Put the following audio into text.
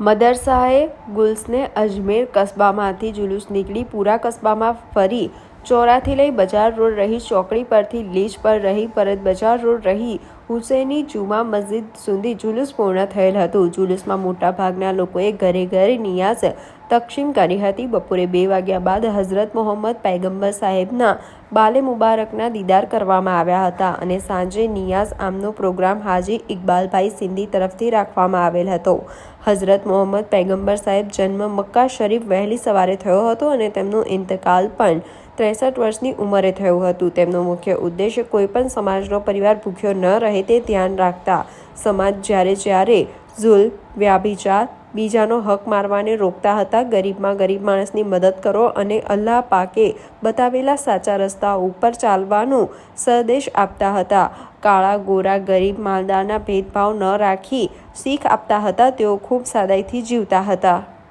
મદરસાએ ગુલ્સને અજમેર કસ્બામાંથી જુલુસ નીકળી પૂરા કસ્બામાં ફરી ચોરાથી લઈ બજાર રોડ રહી ચોકડી પરથી લીજ પર રહી પરત બજાર રોડ રહી હુસૈની જુમા મસ્જિદ સુધી જુલુસ પૂર્ણ થયેલ હતું. જુલુસમાં મોટાભાગના લોકોએ ઘરે ઘરે નિયાઝ તકસીમ કરી હતી. બપોરે બે વાગ્યા બાદ હઝરત મોહમ્મદ પૈગંબર સાહેબના બાલે મુબારકના દીદાર કરવામાં આવ્યા હતા અને સાંજે નિયાઝ આમનો પ્રોગ્રામ હાજી ઇકબાલભાઈ સિંધી તરફથી રાખવામાં આવેલ હતો. હઝરત મોહમ્મદ પૈગંબર સાહેબ જન્મ મક્કા શરીફ વહેલી સવારે થયો હતો અને તેમનો ઇંતકાલ પણ ત્રેસઠ વર્ષની ઉંમરે થયું હતું. તેમનો મુખ્ય ઉદ્દેશ્ય કોઈપણ સમાજનો પરિવાર ભૂખ્યો ન રહે તે ધ્યાન રાખતા. સમાજ જ્યારે જ્યારે ઝુલ વ્યાભિચાર બીજાનો હક મારવાને રોકતા હતા. ગરીબમાં ગરીબ માણસની મદદ કરો અને અલ્લાહ પાકે બતાવેલા સાચા રસ્તા ઉપર ચાલવાનું સંદેશ આપતા હતા. કાળા, ગોરા, ગરીબ, માલદારના ભેદભાવ ન રાખી શીખ આપતા હતા. તેઓ ખૂબ સાદાઈથી જીવતા હતા.